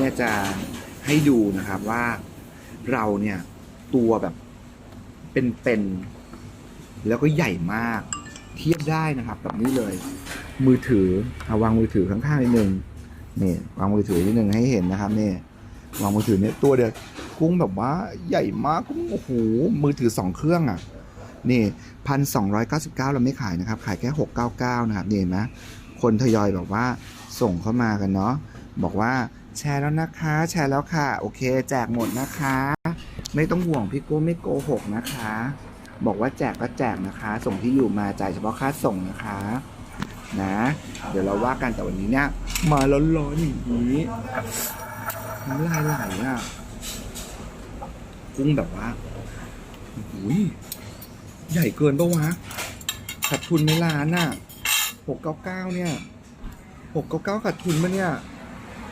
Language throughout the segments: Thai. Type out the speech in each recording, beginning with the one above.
เนี่ย จะให้ดูนะครับว่าเราเนี่ย ตัวแบบเป็นๆแล้วก็ใหญ่มาก เทียบได้นะครับกับนี่เลย มือถือเอาวางมือถือข้างๆนิดนึงนี่วางมือถือนิดนึงให้เห็นนะครับนี่วางมือถือเนี่ยตัวเดียวกุ้งแบบว่าใหญ่มากกุ้งโอ้โหมือถือสองเครื่องอะนี่พันสองร้อยเก้าสิบเก้าเราไม่ขายนะครับ ขายแค่หกเก้าเก้านะครับนี่เห็นไหมคนทยอยแบบว่าส่งเข้ามากันเนาะบอกว่า แชร์แล้วนะคะ แชร์แล้วค่ะ โอเค แจกหมดนะคะ ไม่ต้องห่วงพี่โก้ไม่โกหกนะคะ บอกว่าแจกก็แจกนะคะ ส่งที่อยู่มาจ่ายเฉพาะค่าส่งนะคะ นะ เดี๋ยวเราว่ากันแต่วันนี้เนี่ยมาร้อนๆอย่างนี้น้ำลายไหลอะกุ้งแบบว่าอุ้ยใหญ่เกินปะวะขาดทุนไม่ล้านอะหกเก้าเก้าเนี่ยหกเก้าเก้าขาดทุนปะเนี่ย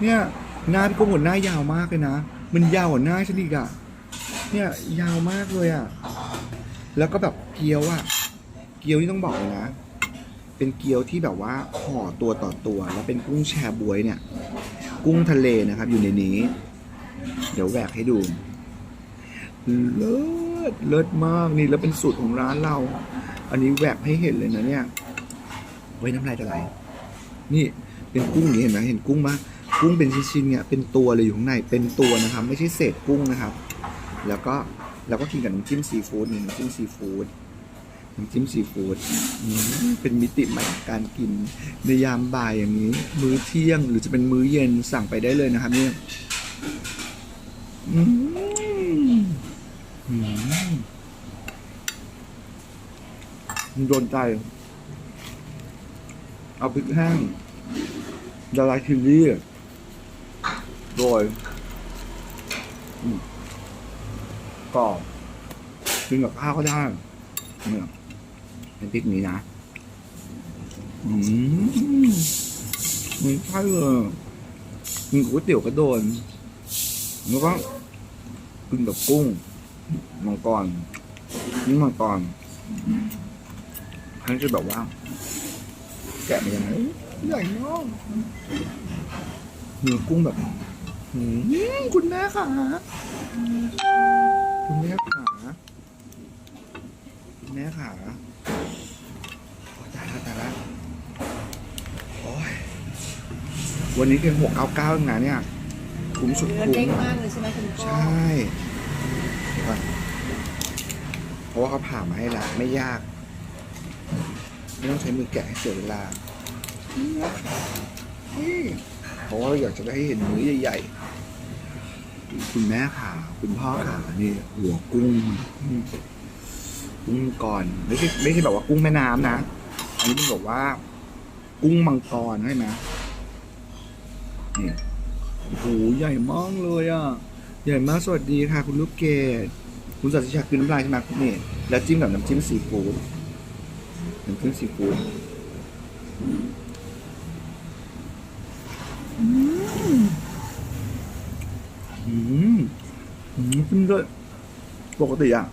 เนี่ย หน้าพี่กุ้งหัวหน้ายาวมากเลยนะ มันยาวกว่าหน้าฉันอีกอะเนี่ยยาวมากเลยอะแล้วก็แบบเกี๊ยวอะเกี๊ยวนี่ต้องบอกเลยนะ เป็นเกี๊ยวที่แบบว่าห่อตัวต่อตัวแล้วเป็นกุ้งแชบวยเนี่ย กุ้งทะเลนะครับ อยู่ในนี้ เดี๋ยวแหวกให้ดูเลิศเลิศมากนี่แล้วเป็นสูตรของร้านเรา อันนี้แหวกให้เห็นเลยนะเนี่ยไว้น้ำลายจะไหลนี่เป็นกุ้งอย่างนี้เห็นไหมเห็นกุ้งมา กุ้งเป็นชิ้นๆเนี่ยเป็นตัวเลยอยู่ข้างในเป็นตัวนะครับ ไม่ใช่เศษกุ้งนะครับ แล้วก็แล้วก็กินกับน้ำจิ้มซีฟู้ดนี่น้ำจิ้มซีฟู้ดน้ำจิ้มซีฟู้ดเป็นมิติใหม่ของการกินในยามบ่ายอย่างนี้ มื้อเที่ยงหรือจะเป็นมื้อเย็นสั่งไปได้เลยนะครับเนี่ยอืมอืมมันโดนใจ เอาพริกแห้งดาราชิลลี่ โรยอืมกรอบกินกับข้าวก็ได้เนี่ยเป็นพริกนี้นะ อืมมันใช่เลยกินกับก๋วยเตี๋ยวก็โดน แล้วก็กินกับกุ้ง มังกรนี่มังกรอันนี้จะแบบว่า แกะมันยังไงใหญ่มากเนื้อกุ้งแบบ หืมคุณแม่ขาคุณแม่ขาคุณแม่ขาโอ้ยตายแล้วตายแล้วโอ้ยวันนี้เพียงหกเก้าเก้าเองนะเนี่ย คุ้มสุดเนื้อคุ้เด้งมมากเลยใช่ไหมคุณพ่อใช่เดี๋ยวก่อนเพราะว่าเขาผ่ามาให้แล้วไม่ยาก ไม่ต้องใช้มือแกะให้เสียเวลานี่ เพราะว่าอยากจะได้เห็นมื้อใหญ่ๆ คุณแม่ขาคุณพ่อขานี่หัวกุ้ง กุ้งก่อนไม่ใช่ไม่ใช่แบบว่ากุ้งแม่น้ำนะ อันนี้เป็นแบบว่า กุ้งมังกรใช่ไหมนี่โอ้โหใหญ่มากเลยอะ ใหญ่มากสวัสดีค่ะ คุณลูกเกดคุณสัตย์ชักคือน้ำลายใช่ไหมนี่แล้วจิ้มกับน้ำจิ้มซีฟู้ดน้ำจิ้มซีฟู้ดอืม อืมจิ้มด้วยปกติอะ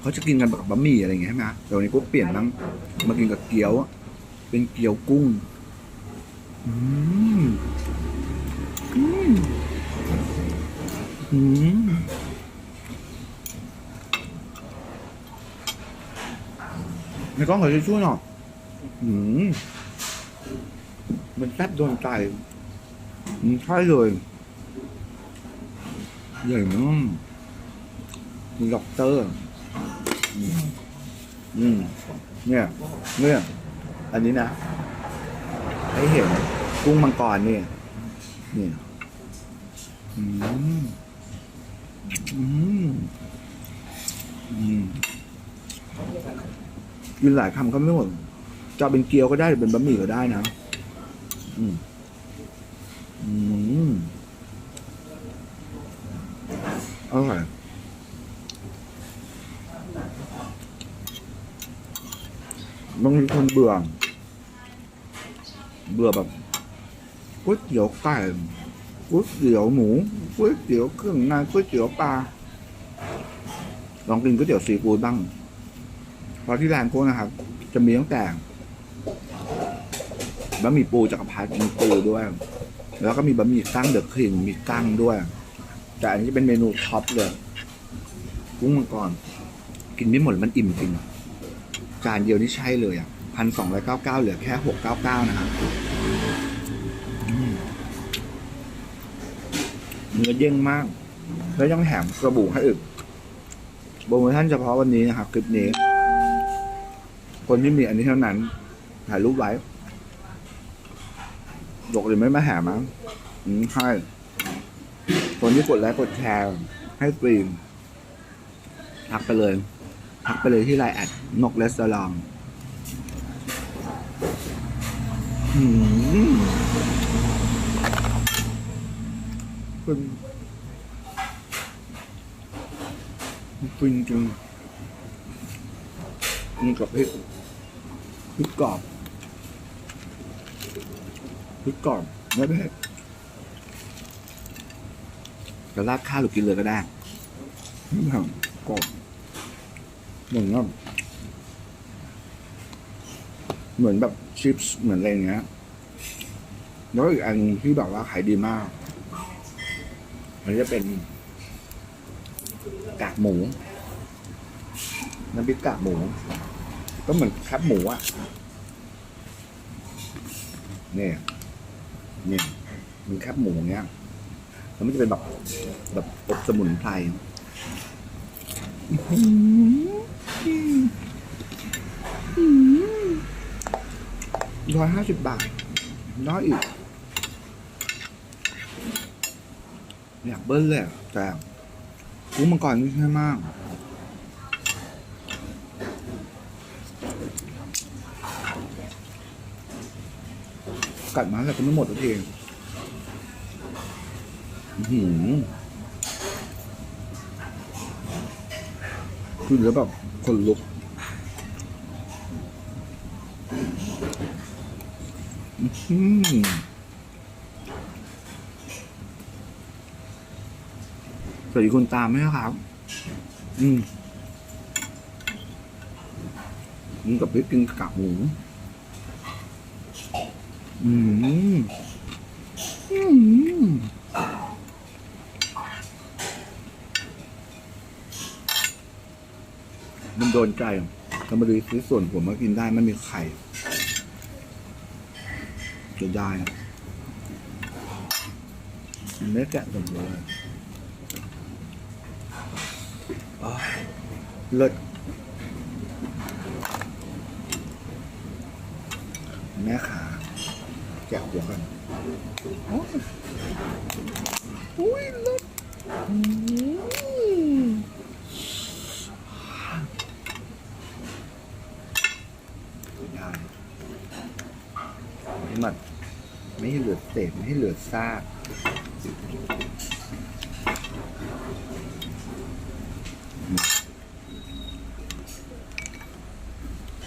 เขาจะกินกันแบบกับบะหมี่อะไรอย่างเงี้ยใช่ไหมแต่วันนี้ก็เปลี่ยนน้ำมากินกับเกี๊ยวอะเป็นเกี๊ยวกุ้ง อืมอืมอืมในกล้องขอช่วยหน่อยอืมมันแซ่บโดนใจอืมใช่เลย ใหญ่มากมีล็อกเตอร์ อืมเนี่ยเนี่ยอันนี้นะ ให้เห็นกุ้งมังกรเนี่ยเนี่ยอืมอืมอืมกินหลายคำก็ไม่หมดจะเป็นเกี๊ยวก็ได้หรือเป็นบะหมี่ก็ได้นะ อืม อืม อร่อยบางทีคนเบื่อ เบื่อแบบก๋วยเตี๋ยวไก่ก๋วยเตี๋ยวหมูก๋วยเตี๋ยวเครื่องในก๋วยเตี๋ยวปลาลองกินก๋วยเตี๋ยวซีฟู้ดบ้าง เพราะที่ร้านโค้งนะครับ จะมีตั้งแต่บะหมี่ปูจักรพรรดิมีปูด้วย แล้วก็มีบะหมี่กั้งเดอะครีมมีกั้งด้วย แต่อันนี้เป็นเมนูท็อปเลยกุ้งมังกร กินไม่หมดมันอิ่มจริงจานเดียวนี่ใช่เลยอะพันสองร้อยเก้าเก้าเหลือแค่หกเก้าเก้านะครับเนื้อเย่งมาก แล้วยังแถมกระบูให้อีกโปรโมชั่นเฉพาะวันนี้นะครับคลิปนี้ คนที่มีอันนี้เท่านั้น ถ่ายรูปไว้ยกหรือไม่มาแหมั้งอืมใช่ คนที่กดไลค์กดแชร์ให้ฟรีทักไปเลย ทักไปเลยที่ไลน์แอดนกเลสลองอืมเป็นฟินจริงนี่กับพริกพริกกรอบพริกกรอบไม่เผ็ด จะราดข้าวหรือกินเลยก็ได้ไม่ทำกรอบเหมือนแบบเหมือนแบบชิปส์เหมือนอะไรอย่างเงี้ยแล้วอีกอันที่แบบว่าขายดีมาก มันจะเป็นกากหมูน้ำพริกกากหมู ก็เหมือนแคบหมูอะเนี่ยเนี่ยมันแคบหมูเงี้ย แล้วมันจะเป็นแบบแบบอบสมุนไพรร้อยห้าสิบบาท น้อยอีกอยากเบิ้ลเลยแต่กุ้งมังกรนี่ใช่มากกัดมาแต่ก็ไม่หมดตัวเอง อื้อหือคือแล้วแบบคนลุก อือหือสวัสดีคุณตามไหมครับ อืมอืมกับพริกกินกากหมูอืม อืมมัน โดนใจเรามาดูซื้อส่วนผมมากินได้ไม่มีไข่จะได้มันไม่แกะตรงเลยอ้าวเลิศแม่ขาแกะหัวกันโอ้ยอุ้ยเลิศอืมได้ให้มันไม่ ให้เหลือเศษไม่ให้เหลือซาก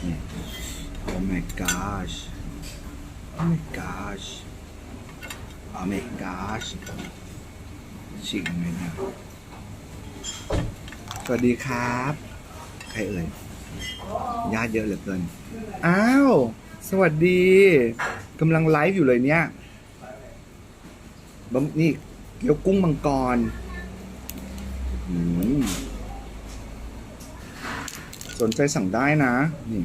นี่ Oh my gosh Oh my gosh Oh my gosh ฉีกยังไงนะสวัสดีครับ ใครเอ่ยญาติเยอะเหลือเกิน อ้าว สวัสดี กำลังไลฟ์อยู่เลยเนี่ยบนี่เกี๊ยวกุ้งมังกรอืมสนใจสั่งได้นะ นี่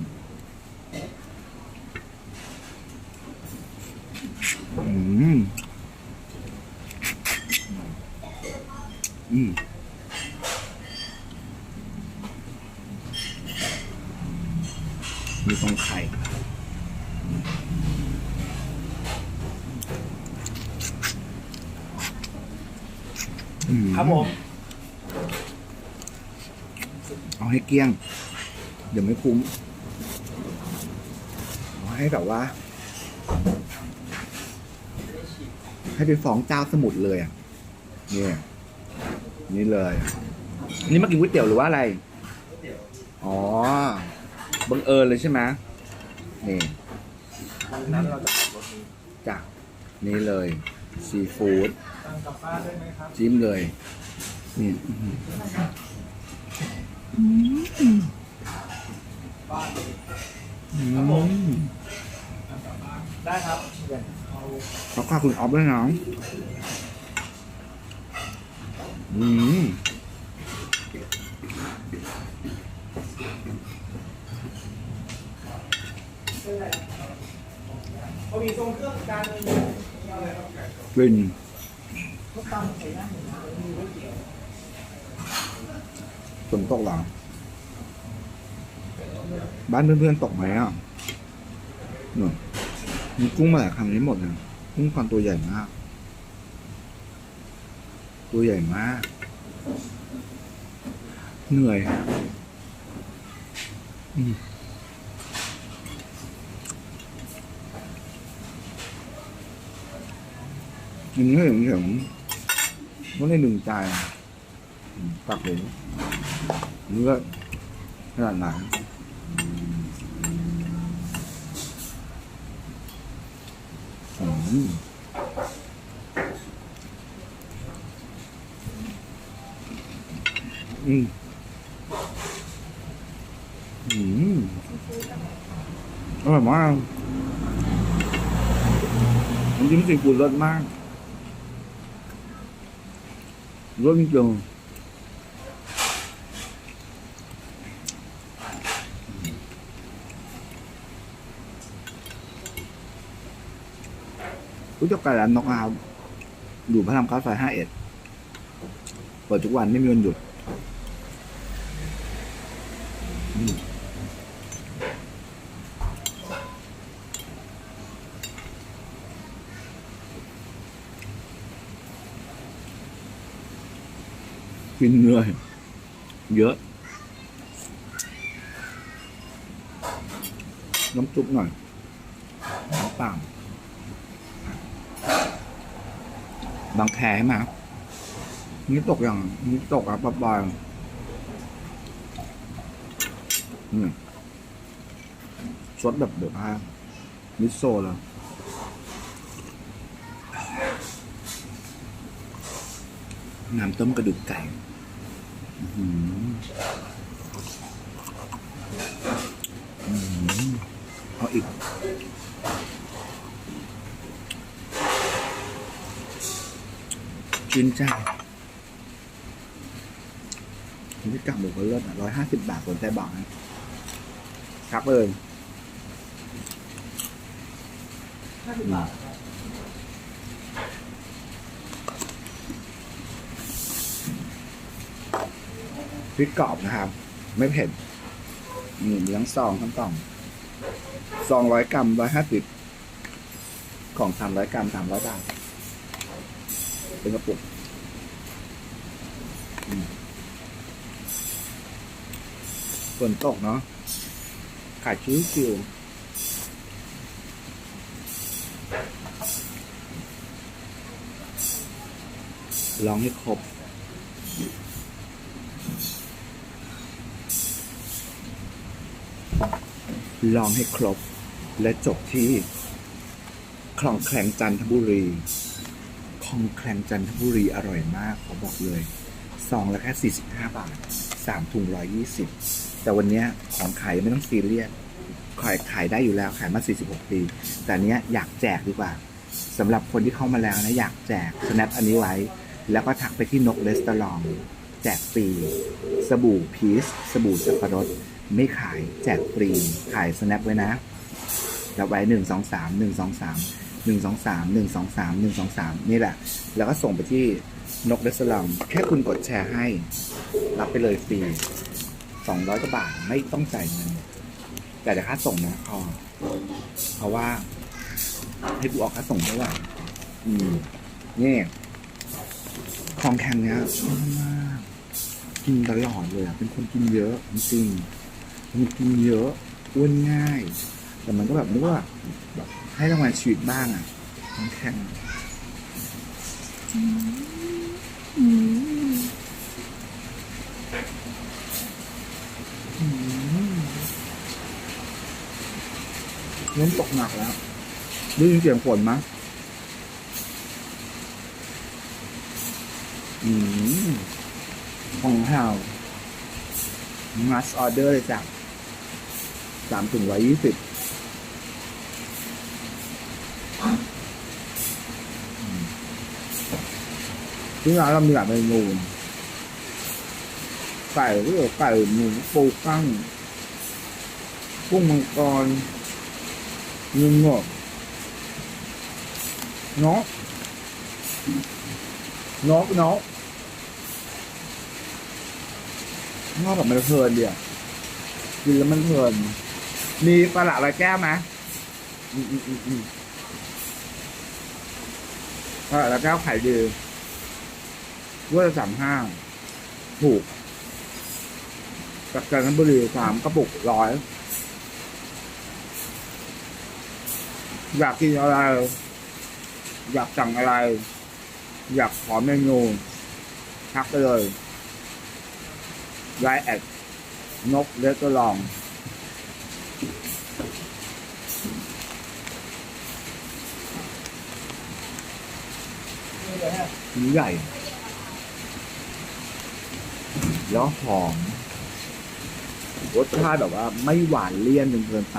อืม อืมตรงไข่ อื ครับผม เอาให้เกลี้ยง เดี๋ยวไม่คุ้มเอาให้แบบว่า ให้ไปฟ้องเจ้าสมุทรเลยอะเนี่ยนี่เลย นี่มากินก๋วยเตี๋ยวหรือว่าอะไรอ๋อ บังเอิญเลยใช่ไหมนี่วันนั้นเราจะขับรถนี้จ้ะนี่เลย ซีฟู้ดตั้ง กลับบ้านได้ไหมครับ จิ้มเลยนี่อื้อหือบ้านอืมได้ครับขอบคุณออฟด้วยนะอืมเขามีทรงเครื่องจานนึงกลิ่น ฝนตกหรอบ้านเพื่อนๆตกไหมอะหนูมีกุ้งมาหลายคำนี้หมดเลยกุ้งคอนตัวใหญ่มาก ตัวใหญ่มาก เหนื่อยอืมอันนี้ถึง ถึงว่าในหนึ่งใจอะอืมตักเลยเลือดขนาดไหนอืมอืมอืมอร่อยมากน้ำจิ้มซีฟู้ดรสมจงๆรู้จักไก่ร้านนกนะครับอยู่พระรามเก้าซอยห้าเอ็ดเปิดทุกวันไม่มีวันหยุดอืม กินเนื่อยเยอะ น้ำซุปหน่อยน้ำเปล่าบางแคให้มานี่ตกอย่างนี่ตกอะปะบายนี่ซดแบบเดือดมากมิโซะเลย น้ำต้มกระดูกไก่อื้อหืมหืมเอาอีกกินจ้านี่กับหมูก็เลิศอะร้อยห้าสิบบาทสนใจบอกนะครับเลย พริกกรอบนะครับ ไม่เผ็ดนี่มีทั้งซองทั้งกล่องซองร้อยกรัมร้อยห้าสิบของสามร้อยกรัมสามร้อยบาทเป็นกระปุกฝนตกเนาะขายชิ้วชิวลองให้ครบ ลองให้ครบ และจบที่ คลองแคลงจันทบุรี คลองแคลงจันทบุรีอร่อยมากขอบอกเลยซองละแค่45 บาท 3 ถุง 120 แต่วันนี้ของขายไม่ต้องซีเรียสขายขายได้อยู่แล้วขายมา 46 ปี แต่เนี้ยอยากแจกดีกว่าสำหรับคนที่เข้ามาแล้วนะอยากแจก snap อันนี้ไว้ แล้วก็ทักไปที่นกเลสตอรอง แจกฟรีสบู่พีชสบู่สับปะรด ไม่ขายแจกฟรี ขาย snap ไว้นะรับไว้หนึ่งสองสามหนึ่งสองสามหนึ่งสองสามหนึ่งสองสามหนึ่งสองสามนี่แหละ แล้วก็ส่งไปที่นกเรสลอมแค่คุณกดแชร์ให้ รับไปเลยฟรีสองร้อยกว่าบาทไม่ต้องจ่ายเงินแต่แต่ค่าส่งนะพอเพราะว่า ให้กูออกค่าส่งเท่าไหร่อืมนี่ของแข็งเนี้ยชอบมากกินตลอดเลยอะเป็นคนกินเยอะจริง มันกินเยอะอ้วนง่าย แต่มันก็แบบนึกว่าแบบให้รางวัลชีวิตบ้างอะของแข็งอืมเริ่มตกหนักแล้วได้ยินเสียงฝนมั้ยอืมของเฮามัสออเดอร์เลยจ้ะ สามถุงร้อยยี่สิบที่ร้านเรามีหลายเมนูไก่ก็ไก่หมูปูกั้งกุ้งมังกรยินงอกนาะเนกนกนอกแบบมันเพลินเดียวกินแล้วมันเพลิน มีปลาหลาลอยแก้วไหมอืมอืมอืมอืมปลาหลาลอยแก้วขายดีด้วยสามห้าถูกจากกาญจนบุรีสามกระปุกร้อยอยากกินอะไร อยากสั่งอะไร อยากขอเมนูทักไปเลยไลน์แอดนกเลสตอรอง นี่เลยฮะ ชิ้นใหญ่ แล้วหอม รสชาติแบบว่าไม่หวานเลี่ยนจนเกินไป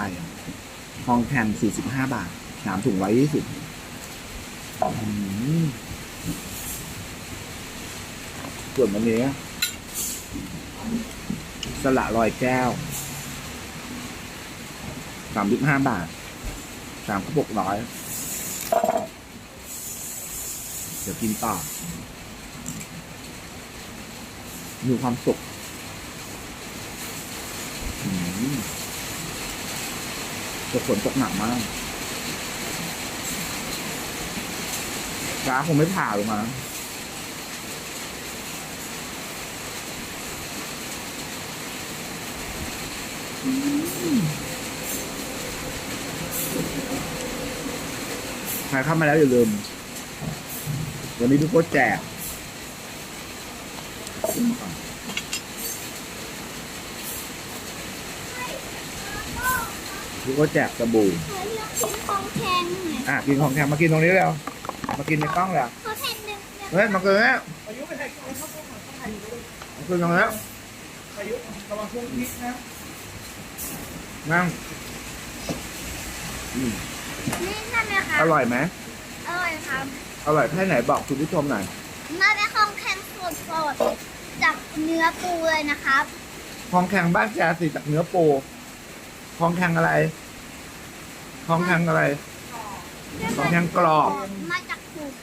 ทองแทน45 บาทสามถุงไว้ยี่สิบส่วนวันนี้สละลอยแก้วสามสิบห้าบาทสามกระปุกร้อย เดี๋ยวกินต่อมีความสุขอืมจะฝนตกหนักมากฟ้าคงไม่ผ่าลงมาใครเข้ามาแล้วอย่าลืม วันนี้พี่โค้ชแจกพี่โค้ชแจกสบู่ขอเลือกชิ้นของแข็งหน่อยอะกินของแข็งมากินตรงนี้แล้วมากินในกล้องแล้วขอแผ่นหนึ่งเดียวเฮ้ยมากินแล้วอายุไปไหนกันครับต้องต้องถ่ายอยู่ด้วยมากินตรงนี้แล้วอายุระวังช่วงพิษนะนั่งอืมนี่ใช่ไหมคะอร่อยไหมอร่อยครับ อร่อยแค่ไหนบอกคุณผู้ชมหน่อยมาเป็นของแข็งสดๆจากเนื้อปูเลยนะครับของแข็งบ้านแกสิจากเนื้อปูของแข็งอะไรของแข็งอะไรของแข็งกรอบ มาจากถุง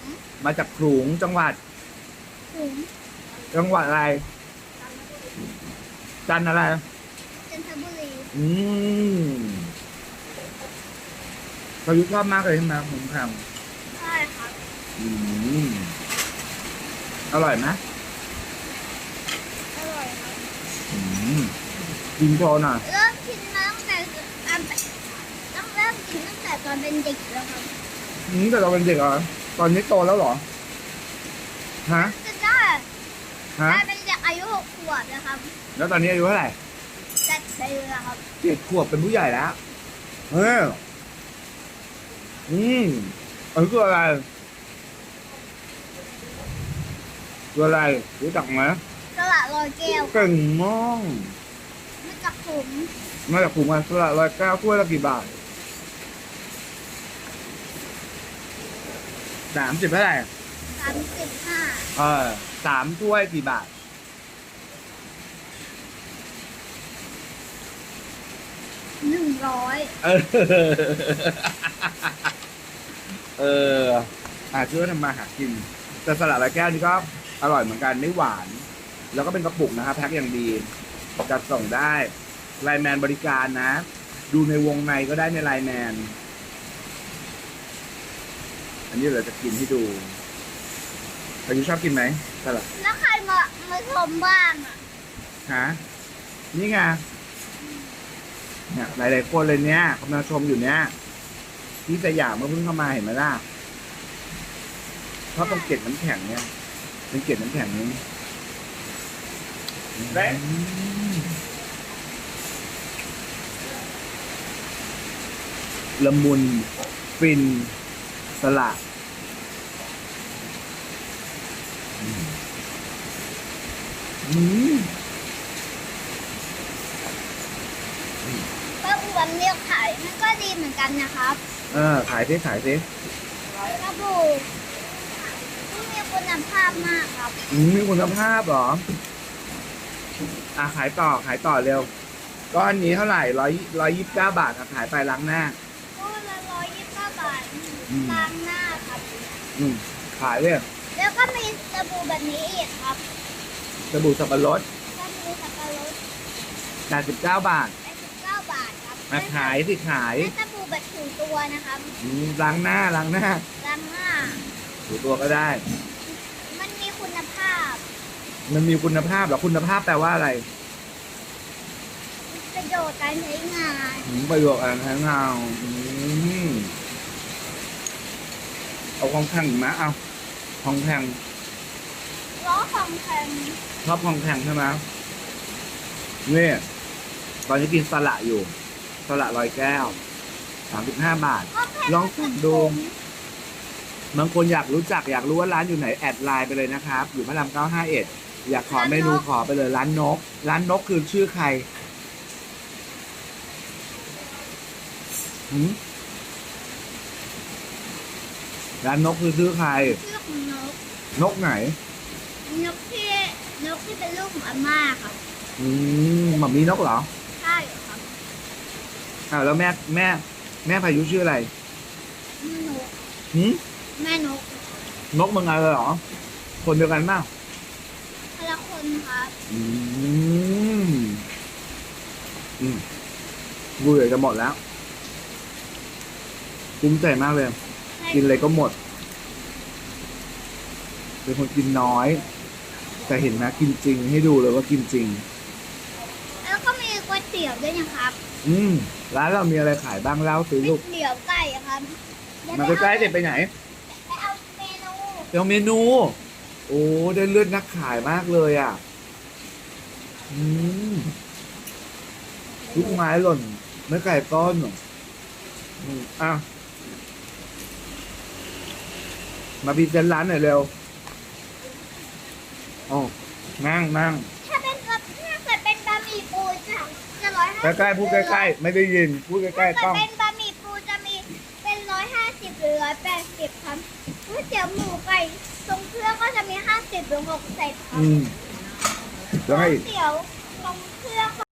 มาจากขลุงจังหวัด ถุงจังหวัดอะไร จันทร์อะไร จันทบุรีอืมประยุทธ์ชอบมากเลยใช่ไหมผมทใช่ครับำ อืมอร่อยไหมอร่อยครับอืมกินโชว์หน่อยเริ่มกินมาตั้งแต่ตอนต้องเริ่มกินตั้งแต่ตอนเป็นเด็กแล้วครับอืมแต่เราเป็นเด็กเหรอตอนนี้โตแล้วเหรอฮะจะได้ฮะได้เป็นเด็กอายุหกขวบนะครับแล้วตอนนี้อายุเท่าไหร่เจ็ดปีแล้วครับเจ็ดขวบเป็นผู้ใหญ่แล้วเอออืมอันนี้คืออะไร คืออะไรรู้จักไหมสละลอยแก้วเก่งมากมาจากถุงมาจากถุงอันสละร้อยเก้าถ้วยละกี่บาทสามสิบเท่าไหร่สามสิบห้าเออสามถ้วยกี่บาทหนึ่งร้อยเออ เอออาช่วยทำมาหากิน แต่สลัดร้อยแก้วนี่ก็ อร่อยเหมือนกันไม่หวาน แล้วก็เป็นกระปุกนะครับแพ็คอย่างดีจัดส่งได้ไลน์แมนบริการนะ ดูในวงในก็ได้ในไลน์แมน อันนี้เราจะกินให้ดูอายุชอบกินไหมสลัดแล้วใครมามาชมบ้างอะฮะนี่ไงเนี่ยหลาย ๆ คนเลยเนี่ยกำลังชมอยู่เนี่ยที่สยามเมื่อเพิ่งเข้ามาเห็นไหมล่ะเพราะตรงเกล็ดน้ำแข็งเนี่ย เป็นเกล็ดน้ำแข็งนี้และอืมละมุนฟินสลัดอืมอืมป้าบวนเรียกขายมันก็ดีเหมือนกันนะครับ เออ ขายซิขายซิกระบุกที่มี คุณภาพมากครับ อืมมีคุณภาพเหรอ อะขายต่อขายต่อเร็ว ก้อนนี้เท่าไหร่ร้อยร้อยยี่สิบเก้าบาทอะขายไปล้างหน้า ก็ละร้อยยี่สิบเก้าบาทอืม ล้างหน้าครับ อืม ขายเลยแล้วก็มีสบู่แบบนี้อีกครับสบู่สับปะรดสบู่สับปะรดแปดสิบเก้าบาทแปดสิบเก้าบาทครับมาขายสิขายและสบู่แบบถูตัวนะครับอืมล้างหน้าล้างหน้าล้างหน้าถูตัวก็ได้มันมีคุณภาพ มันมีคุณภาพเหรอคุณภาพแปลว่าอะไรประโยชน์การใช้งานอืมประโยชน์อะไรทั้งเงาอืมเอาของแข็งอีกไหมเอาของแข็งล้อของแข็งชอบของแข็งใช่ไหมนี่ตอนนี้กินสละอยู่สละลอยแก้วสามสิบห้าบาทก็แค่ลองสั่งดูบางคนอยากรู้จักอยากรู้ว่าร้านอยู่ไหน แอดไลน์ไปเลยนะครับ อยู่พระรามเก้าห้าเอ็ด อยากขอเมนูขอไปเลยร้านนก ร้านนกคือชื่อใครหืมร้านนกคือชื่อใคร ชื่อของนก นกไหน นกที่นกที่เป็นลูกของอาม่าครับอืมหม่อมมีนกเหรอใช่ครับอ้าวแล้วแม่แม่ แม่พายุชื่ออะไรแม่นกหืมแม่นก นกเมืองอะไรเหรอ คนเดียวกันเปล่าพละ คนครับอืมอืมบุหรี่จะหมดแล้ว คุ้มใจมากเลย กินอะไรก็หมด เป็นคนกินน้อย แต่เห็นนะกินจริงให้ดูเลยว่ากินจริง แล้วก็มีก๋วยเตี๋ยวด้วยนะครับอืมร้านเรามีอะไรขายบ้างเล่าสิก๋ลูวยกเตี๋ยวไก่ครับมาใกล้ๆเด็ดไปไหน ไปเอาเมนูเดี๋ยวเมนู โอ้ได้เลือดนักขายมากเลยอะ อืมลูกไม้หล่นไม่ไก่ต้อนหรออืมอะ มาพรีเซนต์ร้านหน่อยเร็วอ๋อนั่งนั่งถ้าเป็นแบบถ้าเกิดเป็นบะหมี่ปูจะจะร้อยห้าใกล้ๆพูดใกล้ๆไม่ได้ยิน พูดใกล้ถ้าๆเกิต้ดอง เป็นบะหมี่ปูจะมีเป็นร้อยห้าสิบหรือร้อยแปดสิบครับก๋วยเตี๋ยวหมูไก่ ทรงเครื่องก็จะมีห้าสิบหรือหกสิบครับอืมแล้วไงอีกก๋วยเตี๋ยวทรงเครื่อง